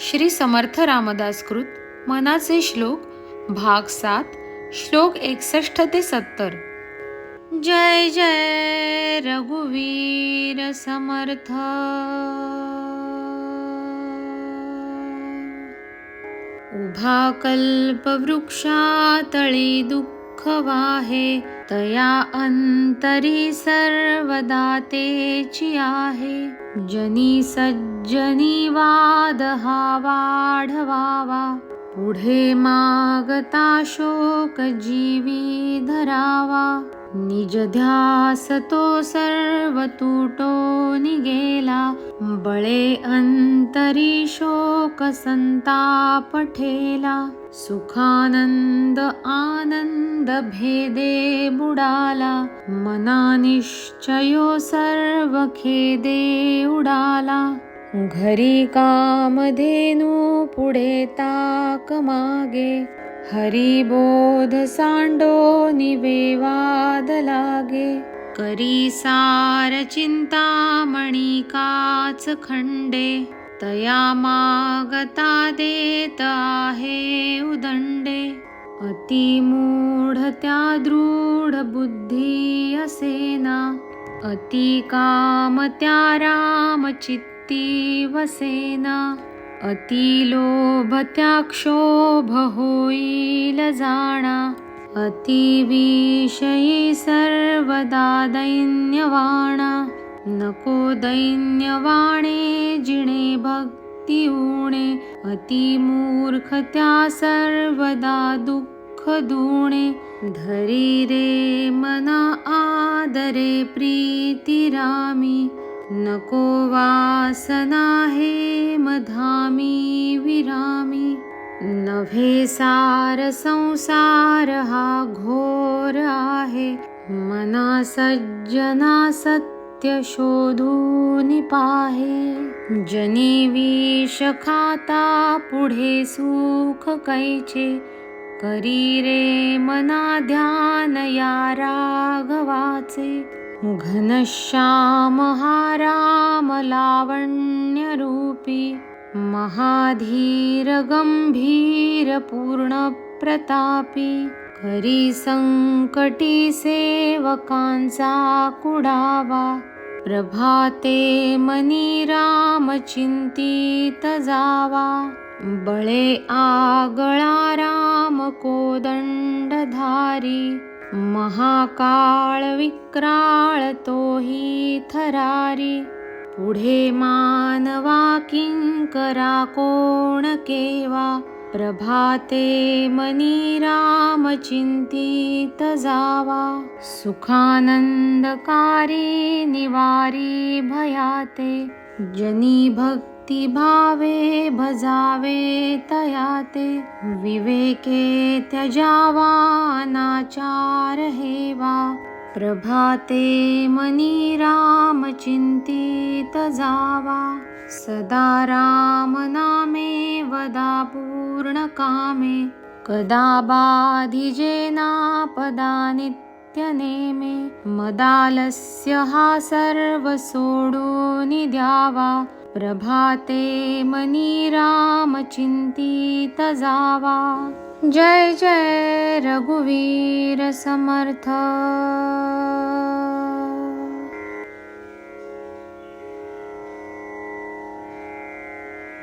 श्री समर्थ रामदास कृत मनाचे श्लोक भाग सात श्लोक एकसष्ट ते सत्तर. जय जय रघुवीर समर्थ. उभा कल्पवृक्षातळी दुःख वाहे तया अंतरी सर्वदा तेची आहे। जनी सज्जनी वाद हा वाढवावा पुढे मागता शोक जीवी धरावा। निज ध्यास तो सर्व तुटो निगेला बळे अंतरी शोक संताप ठेला सुखानंद आनंद भेदे बुडाला मना निश्चयो सर्व खेदे उडाला. घरी कामधेनू पुढे ताक मागे हरिबोध सांडो निवेवाद लागे. करी सार चिंतामणी काच खंडे तया मागता देत आहे उदंडे अति मूढ त्या दृढ बुद्धी असेना। अति काम त्या राम चित्ती वसेना। अति लोभ त्या क्षोभ होईल जाणा। अति विषयी सर्वदा दैन्यवाणा। नको दैन्यवाणे जिणे भक्ती उणे अति मूर्ख त्या सर्वदा दुःख दुणे। धरी रे मना आदरे प्रीती रामी नको वासना हे मधामी विरामी। नभे सार संसार हा घोर आहे मना सज्जना सत्य शोधून पाहे. जनी विष खाता पुढे सुख कैचे. करी रे मना ध्यान या राघवाचे. घनश्याम हा राम लावण्य रूपी. महाधीर गंभीर पूर्ण प्रतापी. करी संकटी सेवकांचा कुडावा. प्रभाते मनी राम चिंतित जावा। बळे आगळा राम कोदंडधारी। महाकाळ विक्राळ तोही थरारी। पुढे मानवा किंकरा कोण केवा? प्रभाते मनी राम जावा। सुखानंदकारी निवारी भयाते। जनी भक्ती भावे भजावे तयाते। विवेके त्यजावा नाचार हेवा। प्रभाते मनी राम चिंतीत जावा। सदा राम नामे पूर्णकामे पूर्ण कामे कदा बाधिजे नापदा नित्यनेमे मदालस्य हा सर्व सोडूनि द्यावा। प्रभाते मनी राम जावा। जय जय रघुवीर समर्थ।